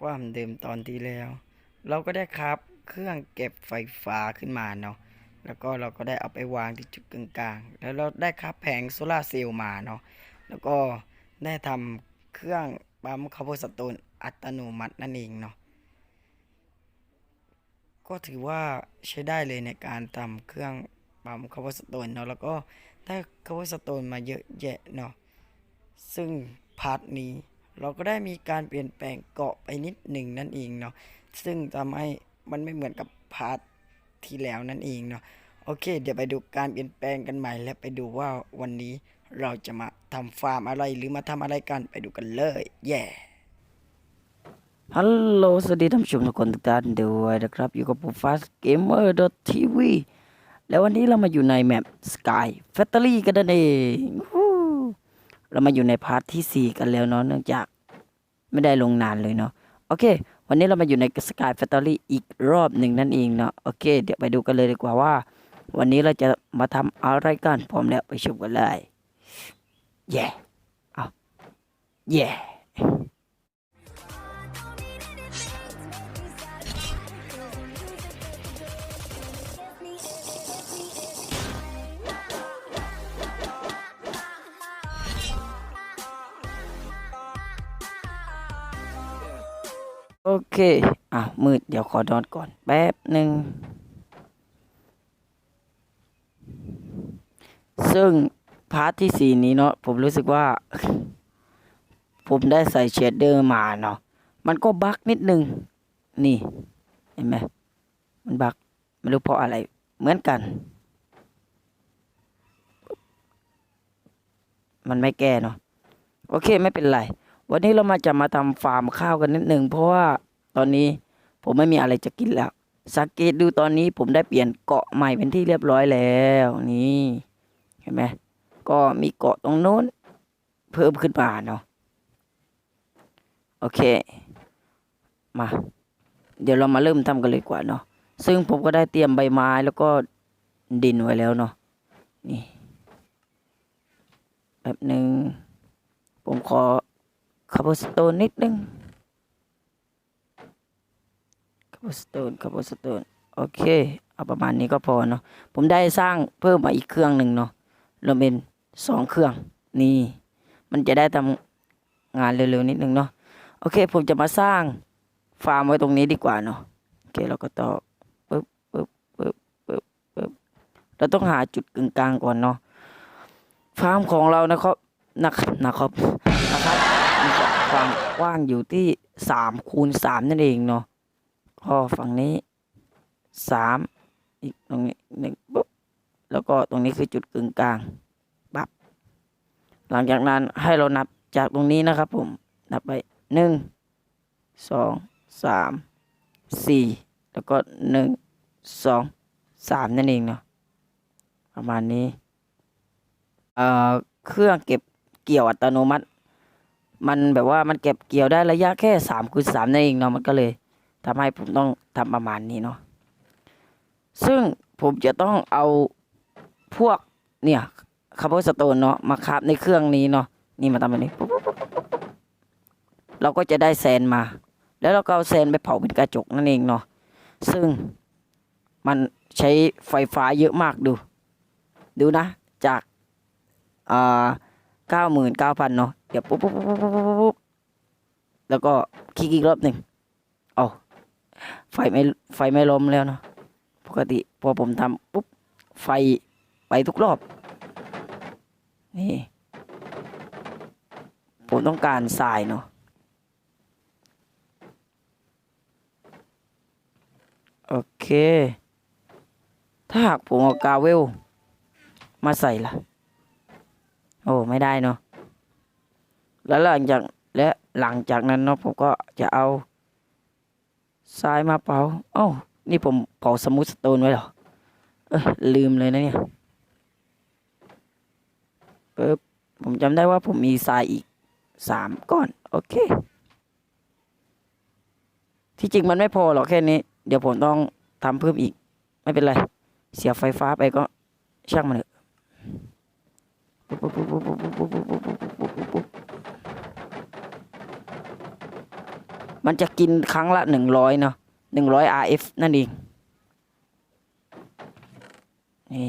ความเดิมตอนที่แล้ว เราก็ได้ครับเครื่องเก็บไฟฟ้าขึ้นมาเนาะแล้วก็เราก็ได้เอาไปวางที่จุดกลางๆ แล้วเราได้ครับแผงโซลาเซลล์มาเนาะแล้วก็ได้ทำเครื่องปั๊มคาร์บอนสโตนอัตโนมัตินั่นเองเนาะก็ถือว่าใช้ได้เลยในการทำเครื่องปั๊มคาร์บอนสโตนเนาะแล้วก็ได้คาร์บอนสโตนมาเยอะแยะเนาะซึ่งพาร์ทนี้ เราก็ได้มีการเปลี่ยนแปลงเกาะไปนิดหนึ่งนั่นเองเนาะซึ่งทำให้มันไม่เหมือนกับพาร์ทที่แล้วนั่นเองเนาะโอเค เดี๋ยวไปดูการเปลี่ยนแปลงกันใหม่ และไปดูว่าวันนี้เราจะมาทำฟาร์มอะไรหรือมาทำอะไรกันไปดูกันเลยแย่ฮัลโหลสวัสดีท่านผู้ชมทุกคนทุกท่านด้วยนะครับ อยู่กับผม Fast Gamer TV แล้ววันนี้เรามาอยู่ในแมป Sky Factory กันนั่นเอง เรามาอยู่ในพาร์ทที่ 4 กันแล้วเนาะเนื่องจากไม่ได้ลงนานเลยเนาะโอเค วันนี้เรามาอยู่ใน Sky Factory อีกรอบหนึ่งนั่นเองเนาะโอเค เดี๋ยวไปดูกันเลยดีกว่าว่า วันนี้เราจะมาทำอะไรกันพร้อมแล้วไปชมกันเลยแย่เอาแโอเคอะมืด เดี๋ยวขอนอนก่อน แป๊บหนึ่ง ซึ่งพาร์ทที่สี่นี้เนาะผมรู้สึกว่า ผมได้ใส่เชดเดอร์มาเนาะมันก็บั๊กนิดนึง นี่ เห็นไหมมันบั๊กไม่รู้เพราะอะไรเหมือนกัน มันไม่แก้เนาะโอเคไม่เป็นไร วันนี้เรามาจะมาทำฟาร์มข้าวกันนิดหนึ่งเพราะว่าตอนนี้ผมไม่มีอะไรจะกินแล้ว สังเกตดูตอนนี้ผมได้เปลี่ยนเกาะใหม่เป็นที่เรียบร้อยแล้วนี่เห็นไหมก็มีเกาะตรงโน้น เพิ่มขึ้นมาเนาะโอเค มา เดี๋ยวเรามาเริ่มทำกันเลยกว่าเนาะซึ่งผมก็ได้เตรียมใบไม้แล้วก็ดินไว้แล้วเนาะนี่แบบหนึ่งผมขอ คาร์บอนสโตนนิดนึงคาร์บอนสโตนคาร์บอนสโตนโอเค เอาประมาณนี้ก็พอเนาะผมได้สร้างเพิ่มมาอีกเครื่องหนึ่งเนาะเราเป็นสองเครื่องนี่ มันจะได้ทำงานเร็วๆนิดนึงเนาะโอเค ผมจะมาสร้างฟาร์มไว้ตรงนี้ดีกว่าเนาะโอเคเราก็ต่อปึ๊บปึ๊บปึ๊บปึ๊บปึ๊บเราต้องหาจุดกึ่งกลางก่อนเนาะฟาร์มของเรานะครับนะครับนะครับนะครับ ความกว้างอยู่ที่สามคูณสามนั่นเองเนาะก็ฝั่งนี้สามอีกตรงนี้หนึ่งปุ๊บแล้วก็ตรงนี้คือจุดกึ่งกลางปั๊บหลังจากนั้นให้เรานับจากตรงนี้นะครับผม นับไปหนึ่งสองสามสี่แล้วก็หนึ่งสองสามนั่นเองเนาะประมาณนี้ เอ่อ เครื่องเก็บเกี่ยวอัตโนมัติ มันแบบว่ามันเก็บเกี่ยวได้ระยะแค่สามคูณสามนั่นเองเนาะมันก็เลยทำให้ผมต้องทำประมาณนี้เนาะซึ่งผมจะต้องเอาพวกเนี่ยคาร์บอนสโตนเนาะมาคาบในเครื่องนี้เนาะนี่มาทำแบบนี้ เราก็จะได้แซนมา แล้วเราก็เอาแซนไปเผาเป็นกระจกนั่นเองเนาะซึ่งมันใช้ไฟฟ้าเยอะมากดู ดูนะ จากอ่า เก้าหมื่นเก้าพันเนาะเดี๋ยวปุ๊บปุ๊บปุ๊บปุ๊บปุ๊บปุ๊บแล้วก็คลิกอีกรอบหนึ่งเอาไฟไม่ไฟไม่ล้มแล้วเนาะปกติพอผมทำปุ๊บไฟไปทุกรอบ นี่ ผมต้องการทรายเนาะโอเค ถ้าหากผมเอากาเวล มาใส่ล่ะ โอ้ไม่ได้เนาะแล้วหลังจากและหลังจากนั้นเนาะผมก็จะเอาทรายมาเผาเอ้านี่ผมเผาสมูทสโตนไว้เหรอเออลืมเลยนะเนี่ยปึ๊บผมจำได้ว่าผมมีทรายอีกสามก้อน โอเค ที่จริงมันไม่พอหรอกแค่นี้ เดี๋ยวผมต้องทำเพิ่มอีก ไม่เป็นไร เสียไฟฟ้าไปก็ช่างมันเถอะ มันจะกินครั้งละหนึ่งร้อยเนาะหนึ่งร้อย RF นั่นเอง นี่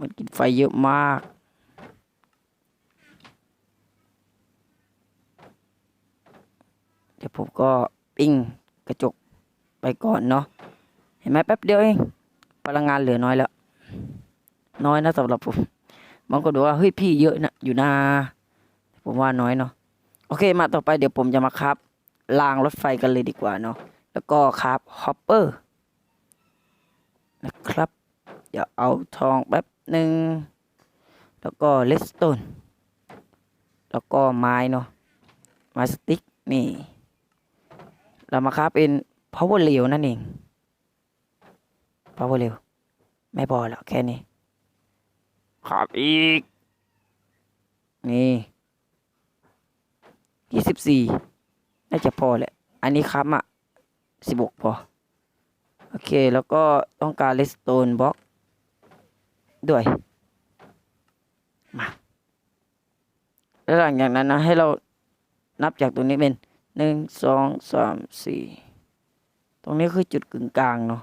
มันกินไฟเยอะมาก เดี๋ยวผมก็ปิ้งกระจกไปก่อนเนาะ เห็นไหมแป๊บเดียวเอง พลังงานเหลือน้อยแล้ว น้อยนะสำหรับผม บางคนบอกว่าเฮ้ยพี่เยอะนะอยู่นะผมว่าน้อยเนาะโอเคมาต่อไปเดี๋ยวผมจะมาครับรางรถไฟกันเลยดีกว่าเนาะแล้วก็ครับฮอปเปอร์นะครับเดี๋ยวเอาทองแป๊บหนึ่งแล้วก็เลสโตนแล้วก็ไม้เนาะไม้สติ๊กนี่ เรามาครับเป็น power เร็วนั่นเอง power เร็วไม่พอแล้วแค่นี้ ครับอีก นี่ยี่สิบสี่น่าจะพอแหละ อันนี้ครับอะสิบหกพอ โอเค แล้วก็ต้องการเลสโตนบล็อก ด้วย มาแล้วหลังจากนั้นนะ ให้เรานับจากตรงนี้เป็นหนึ่งสองสามสี่ตรงนี้คือจุดกึ่งกลางเนาะ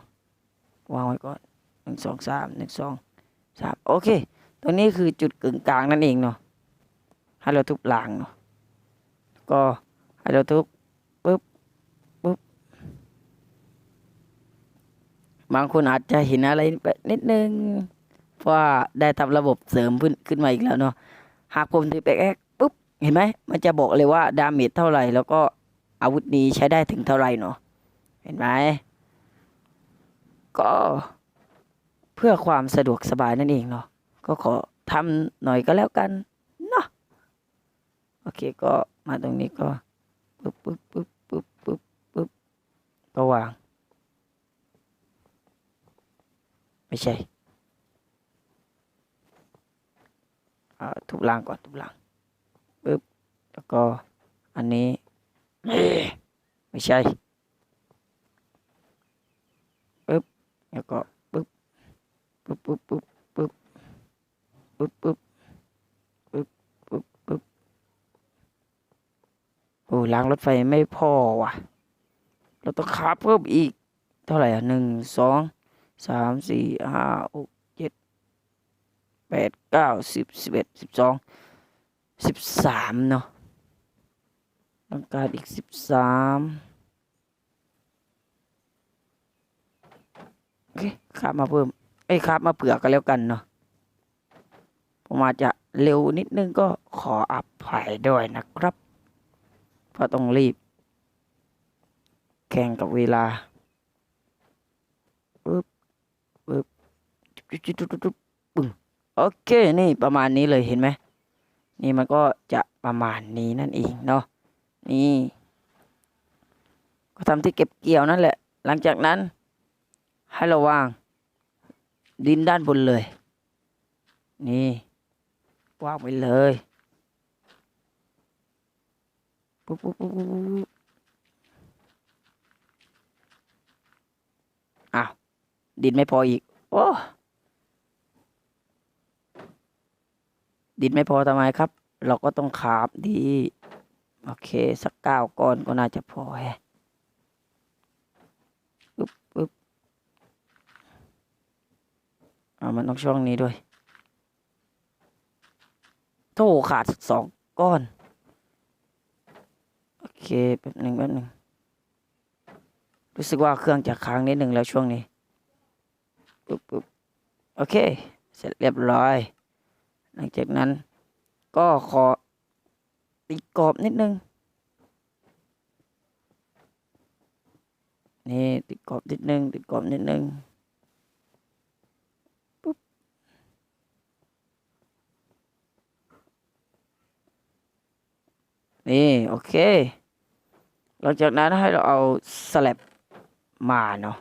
วางไว้ก่อนหนึ่งสองสามหนึ่งสองสามโอเค ตรงนี้คือจุดกึ่งกลางนั่นเองเนาะให้เราทุบรางเนาะก็ให้เราทุบปุ๊บปุ๊บบางคนอาจจะเห็นอะไรนิดนึงเพราะว่าได้ทำระบบเสริมขึ้นขึ้นมาอีกแล้วเนาะหากผมถือแป๊กปุ๊บเห็นไหมมันจะบอกเลยว่าดาเมจเท่าไหร่ แล้วก็อาวุธนี้ใช้ได้ถึงเท่าไหร่เนาะเห็นไหมก็เพื่อความสะดวกสบายนั่นเองเนาะ ก็ขอทำหน่อยก็แล้วกันเนาะโอเคก็มาตรงนี้ก็ปุ๊บปุ๊บปุ๊บปุ๊บปุ๊บปุ๊บก็วาง ไม่ใช่อ่าทุบล่างก่อนทุบล่างปึ๊บแล้วก็อันนี้ ไม่ใช่ปึ๊บแล้วก็ปึ๊บปึ๊บปึ๊บปึ๊บ ปึ๊บปึ๊บปึ๊บปึ๊บปึ๊บโอ้ล้างรถไฟไม่พอว่ะ เราต้องคาบเพิ่มอีก เท่าไหร่อะหนึ่งสองสามสี่ห้าหกเจ็ดแปดเก้าสิบสิบเอ็ดสิบสองสิบสามเนาะต้องการอีกสิบสามโอเคครับมาเพิ่มเอ้ยครับมาเผื่อกันแล้วกันเนาะ ผมอาจจะเร็วนิดนึงก็ขออภัยด้วยนะครับ เพราะต้องรีบ แข่งกับเวลาปึ๊บปึ๊บจุ๊บจุ๊บจุ๊บจุ๊บปึ้งโอเคนี่ประมาณนี้เลยเห็นไหมนี่มันก็จะประมาณนี้นั่นเองเนาะนี่ ก็ทำที่เก็บเกี่ยวนั่นแหละ หลังจากนั้น ให้เราวาง ดินด้านบนเลย นี่ วางไปเลยปุ๊บปุ๊บปุ๊บปุ๊บอ้าวดินไม่พออีก โอ้ดินไม่พอทำไมครับ เราก็ต้องขาบดี โอเค สักเก้าก้อนก็น่าจะพอแฮะปึ๊บปึ๊บอ่ามันต้องช่องนี้ด้วย โถขาดสองก้อน โอเคแป๊บหนึ่งแป๊บหนึ่งรู้สึกว่าเครื่องจะค้างนิดหนึ่งแล้วช่วงนี้ปึ๊บปึ๊บโอเค เสร็จเรียบร้อย หลังจากนั้น ก็ขอตีกรอบนิดนึง นี่ติดกรอบนิดนึงติดกรอบนิดนึง นี่โอเค หลังจากนั้นให้เราเอาสลับมาเนาะ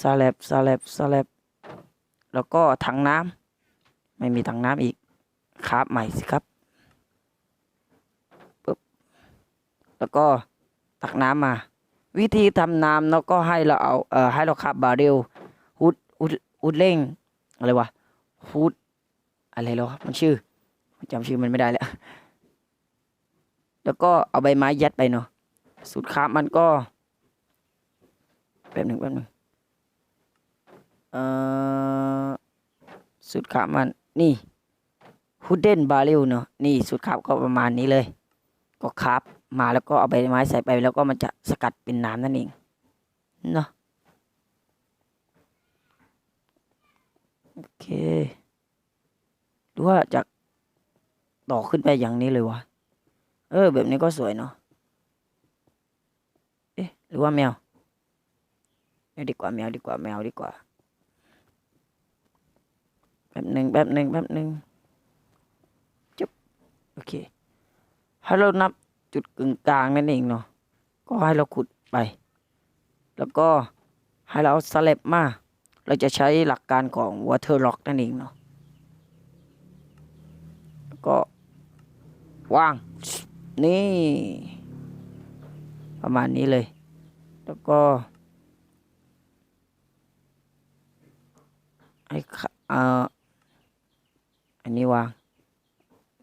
สลับสลับสลับแล้วก็ถังน้ำไม่มีถังน้ำอีกครับใหม่สิครับปุ๊บแล้วก็ตักน้ำมา วิธีทำน้ำแล้วก็ให้เราเอาเอ่อให้เราขับบาเรลฮุดฮุดฮุดเร่งอะไรวะฮุดอะไรแล้วมันชื่อจำชื่อมันไม่ได้แล้ว แล้วก็เอาใบไม้ยัดไปเนาะสูตรครามันก็แป๊บหนึ่งแป๊บหนึ่งเอ่อสูตรครามันนี่ฮูดเดนบาเรลเนาะนี่สูตรคราก็ประมาณนี้เลย ก็คราฟมาแล้วก็เอาใบไม้ใส่ไปแล้วก็มันจะสกัดเป็นน้ำนั่นเองเนาะโอเคหรือว่าจะต่อขึ้นไปอย่างนี้เลยวะ เออ แบบนี้ก็สวยเนาะเอ๊ะหรือว่าแมวแมวดีกว่าแมวดีกว่าแมวดีกว่าแป๊บหนึ่งแป๊บหนึ่งแป๊บหนึ่งจุ๊บโอเคให้เรานับจุดกึ่งกลางนั่นเองเนาะก็ให้เราขุดไป แล้วก็ให้เราเอาสลับมา เราจะใช้หลักการของ water lock นั่นเองเนาะก็วาง นี่ ประมาณนี้เลย แล้วก็ ไอ้ขะเอ่ออันนี้วาง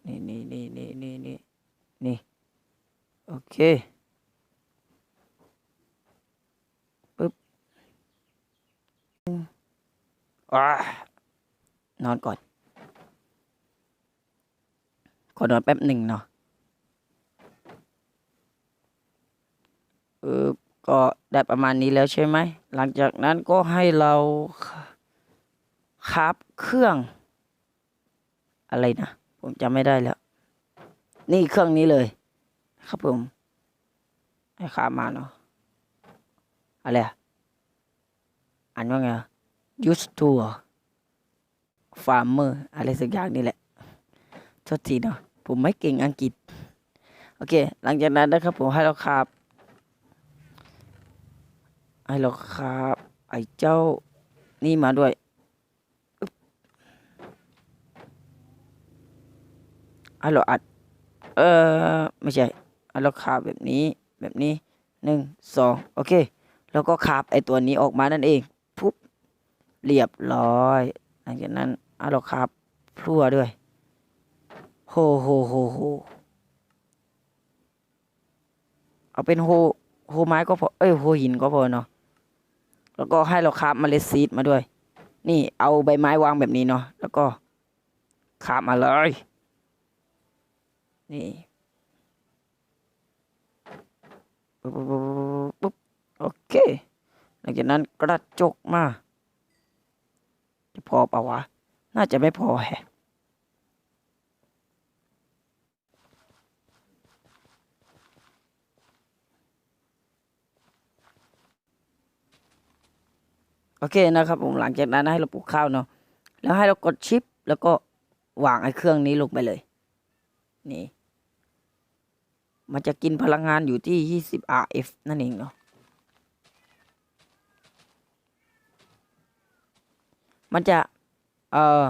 นี่นี่นี่นี่นี่นี่นี่ โอเคปึ๊บอ่านอนก่อน ขอนอนแป๊บหนึ่งเนาะ เออ ก็ได้ประมาณนี้แล้วใช่ไหม หลังจากนั้นก็ให้เราคราบเครื่อง อะไรนะ ผมจำไม่ได้แล้ว นี่เครื่องนี้เลย ครับผมให้ครามาเนาะอะไรอะอ่านว่าไง used to farmer อะไรสักอย่างนี่แหละโทษทีเนาะผมไม่เก่งอังกฤษ โอเค หลังจากนั้นนะครับผมให้เราคาบ ให้เราคาบไอ้เจ้านี่มาด้วยอึ๊บให้เราอัด เออไม่ใช่ให้เราคาบแบบนี้แบบนี้หนึ่งสองโอเค แล้วก็คาบไอ้ตัวนี้ออกมานั่นเองปุ๊บเรียบร้อย หลังจากนั้นให้เราคาบพลั่วด้วยโหโหโหโหเอาเป็นโฮโฮไม้ก็พอเอ้ยโฮหินก็พอเนาะ แล้วก็ให้เราคาบเมล็ดซีดมาด้วย นี่เอาใบไม้วางแบบนี้เนาะแล้วก็คาบมาเลย นี่ปุ๊บปุ๊บปุ๊บปุ๊บปุ๊บโอเคหลังจากนั้นกระจกมา จะพอปะวะ น่าจะไม่พอแฮะ โอเคนะครับผมหลังจากนั้นให้เราปลูกข้าวเนาะแล้วให้เรากดชิป แล้วก็วางไอ้เครื่องนี้ลงไปเลย นี่ มันจะกินพลังงานอยู่ที่ 20 RF นั่นเองเนาะมันจะ เอ่อ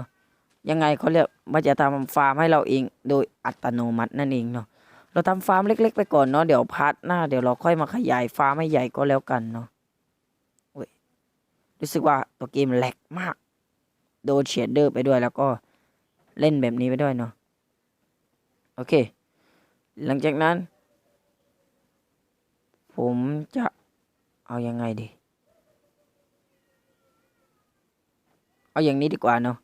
ยังไงเขาเรียก มันจะทำฟาร์มให้เราเองโดยอัตโนมัตินั่นเองเนาะ เราทำฟาร์มเล็ก ๆ ไปก่อนเนาะ เดี๋ยวพาร์ทหน้า เดี๋ยวเราค่อยมาขยายฟาร์มให้ใหญ่ก็แล้วกันเนาะ รู้สึกว่าตัวเกมแหลกมาก โดนเชดเดอร์ไปด้วยแล้วก็เล่นแบบนี้ไปด้วยเนาะโอเค หลังจากนั้น ผมจะเอายังไงดี เอาอย่างนี้ดีกว่าเนาะ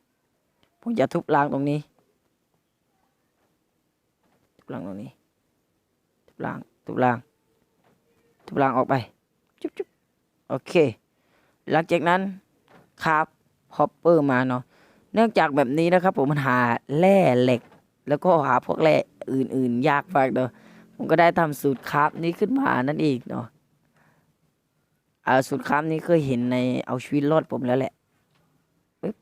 ผมจะทุบรางตรงนี้ทุบรางตรงนี้ ทุบรางทุบรางทุบรางออกไป จุ๊บจุ๊บโอเค หลังจากนั้นคาบฮอปเปอร์มาเนาะเนื่องจากแบบนี้นะครับ ผมมันหาแร่เหล็ก แล้วก็หาพวกแร่อื่น ๆ ยากมากเนาะผมก็ได้ทำสูตรคราฟนี้ขึ้นมานั่นเองเนาะอ่าสูตรคราฟนี้เคยเห็นในเอาชีวิตรอดผมแล้วแหละปึ๊บ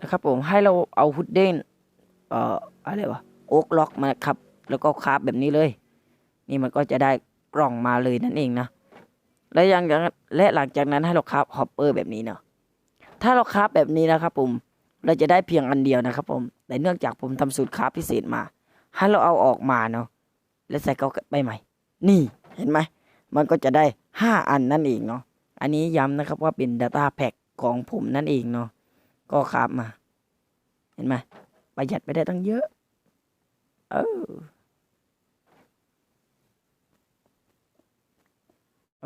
นะครับผมให้เราเอาฮุดเด้นเอ่ออะไรวะโอ๊กล็อกมาครับ แล้วก็คราฟแบบนี้เลย นี่มันก็จะได้กล่องมาเลยนั่นเองนะ และยังและหลังจากนั้นให้เราคราฟฮอปเปอร์แบบนี้เนาะถ้าเราคราฟแบบนี้นะครับผมเราจะได้เพียงอันเดียวนะครับผมแต่เนื่องจากผมทำสูตรคราฟพิเศษมาให้เราเอาออกมาเนาะแล้วใส่เข้าไปใหม่ นี่เห็นไหมมันก็จะได้ห้าอันนั่นเองเนาะอันนี้ย้ำนะครับว่าเป็น Data Pack ของผมนั่นเองเนาะก็คราฟมา เห็นไหมประหยัดไปได้ตั้งเยอะ เออ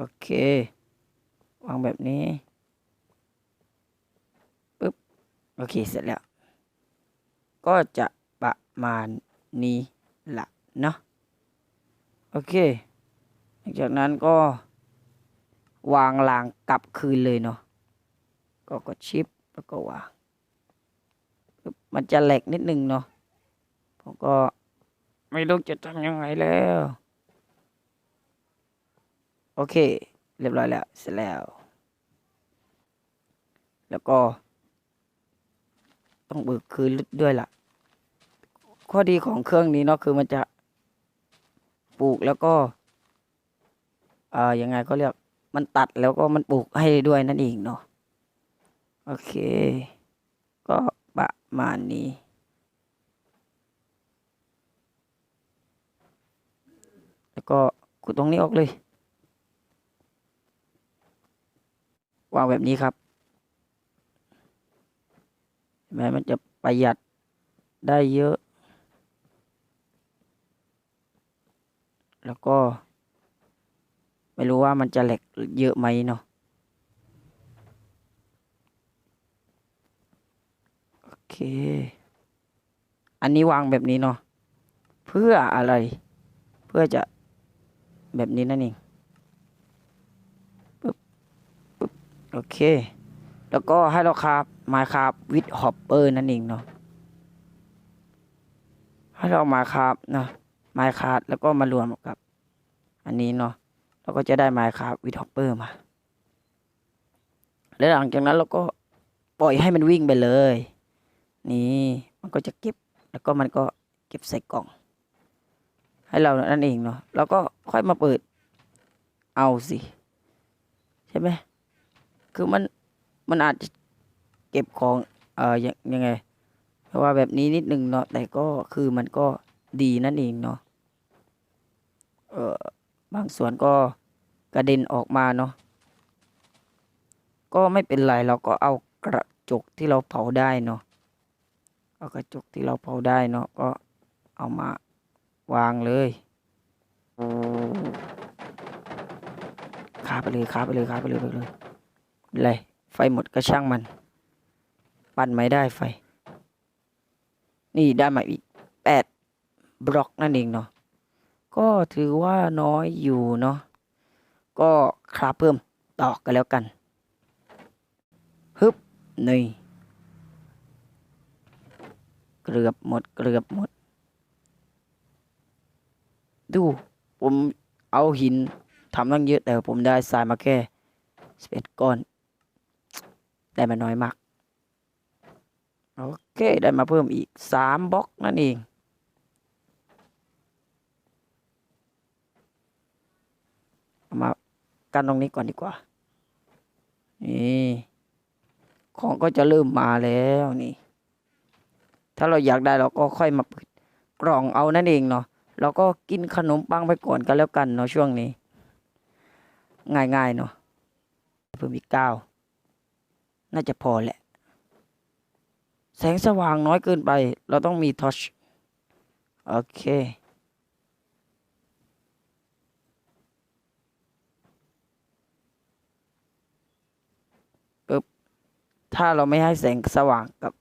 โอเค วางแบบนี้ปึ๊บโอเค เสร็จแล้ว ก็จะประมาณนี้ละเนาะโอเค หลังจากนั้นก็วางรางกลับคืนเลยเนาะก็กดชิปแล้วก็วางปึ๊บมันจะแหลกนิดนึงเนาะผมก็ไม่รู้จะทำยังไงแล้ว โอเค เรียบร้อยแล้ว เสร็จแล้ว แล้วก็ ต้องเบิกคืนด้วยล่ะ ข้อดีของเครื่องนี้เนาะคือมันจะปลูกแล้วก็อ่อยังไงก็เรียก มันตัดแล้วก็มันปลูกให้ด้วยนั่นเองเนาะ โอเค ก็ประมาณนี้แล้วก็ขุดตรงนี้ออกเลย วางแบบนี้ครับเห็นไหมมันจะประหยัดได้เยอะ แล้วก็ ไม่รู้ว่ามันจะแหลกเยอะไหมเนาะโอเค อันนี้วางแบบนี้เนาะเพื่ออะไร เพื่อจะแบบนี้นั่นเอง อเค แล้วก็ให้เราคาบมาคาบวิดฮอปเปอร์นั่นเองเนาะให้เรามาคาบนะไม้คาดแล้วก็มารวมกับ อันนี้เนาะเราก็จะได้ไม้คาบวิดฮอปเปอร์มา แล้วหลังจากนั้นเราก็ปล่อยให้มันวิ่งไปเลย นี่มันก็จะเก็บแล้วก็มันก็เก็บใส่กล่อง ให้เรานั่นเองเนาะแล้วก็ค่อยมาเปิดเอาสิ ใช่ไหม คือมันมันอาจจะเก็บของเอ่อยังยังไงเพราะว่าแบบนี้นิดนึงเนาะแต่ก็คือมันก็ดีนั่นเองเนาะเอ่อบางส่วนก็กระเด็นออกมาเนาะก็ไม่เป็นไรเราก็เอากระจกที่เราเผาได้เนาะเอากระจกที่เราเผาได้เนาะก็เอามาวางเลยคาไปเลยคาไปเลยคาไปเลยไปเลย เลยไฟหมดก็ช่างมัน ปั่นไม่ได้ไฟ นี่ได้มาอีกแปดบล็อกนั่นเองเนาะก็ถือว่าน้อยอยู่เนาะก็คราบเพิ่มต่อกันแล้วกันฮึบนี่เกือบหมดเกือบหมด ดูผมเอาหินทำตั้งเยอะแต่ผมได้ทรายมาแค่สิบเอ็ดก้อน ได้มาน้อยมาก โอเค ได้มาเพิ่มอีกสามบล็อกนั่นเอง มากันตรงนี้ก่อนดีกว่า นี่ของก็จะเริ่มมาแล้วนี่ ถ้าเราอยากได้เราก็ค่อยมาเปิดกล่องเอานั่นเองเนาะเราก็กินขนมปังไปก่อนกันแล้วกันเนาะช่วงนี้ ง่ายๆเนาะเพิ่มอีกเก้า น่าจะพอแหละ แสงสว่างน้อยเกินไป เราต้องมีทอชโอเค ปึ๊บ ถ้าเราไม่ให้แสงสว่างกับ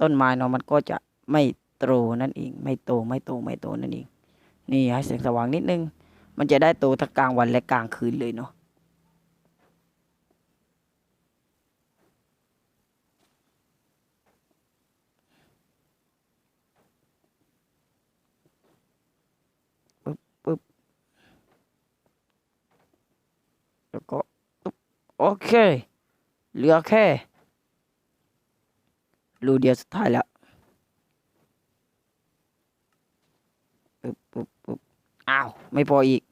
ต้นไม้เนาะมันก็จะไม่โตนั่นเอง ไม่โตไม่โตไม่โตนั่นเอง นี่ให้แสงสว่างนิดนึง มันจะได้โตทั้งกลางวันและกลางคืนเลยเนาะ แล้วก็โอเค เหลือแค่รูเดียวสุดท้ายแล้วปึ๊บปึ๊บปึ๊บอ้าว ไม่พออีก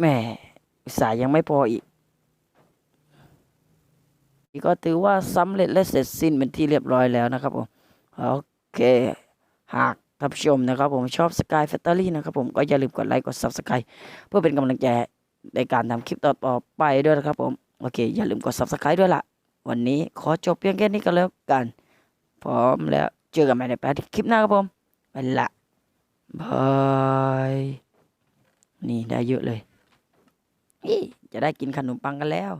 แม่สาห์ยังไม่พออีกนี่ก็ถือว่าสำเร็จและเสร็จสิ้นเป็นที่เรียบร้อยแล้วนะครับผมโอเคหากท่านผู้ชมนะครับผมชอบ Sky Factory นะครับผมก็อย่าลืมกดไลค์กด Subscribe เพื่อเป็นกำลังใจ ในการทำคลิปต่อๆไปด้วยนะครับผม โอเค อย่าลืมกด Subscribe ด้วยล่ะวันนี้ขอจบเพียงแค่นี้ก็แล้วกัน พร้อมแล้วเจอกันใหม่ในแปดคลิปหน้าครับผมไปละบายนี่ได้เยอะเลยจะได้กินขนมปังกันแล้ว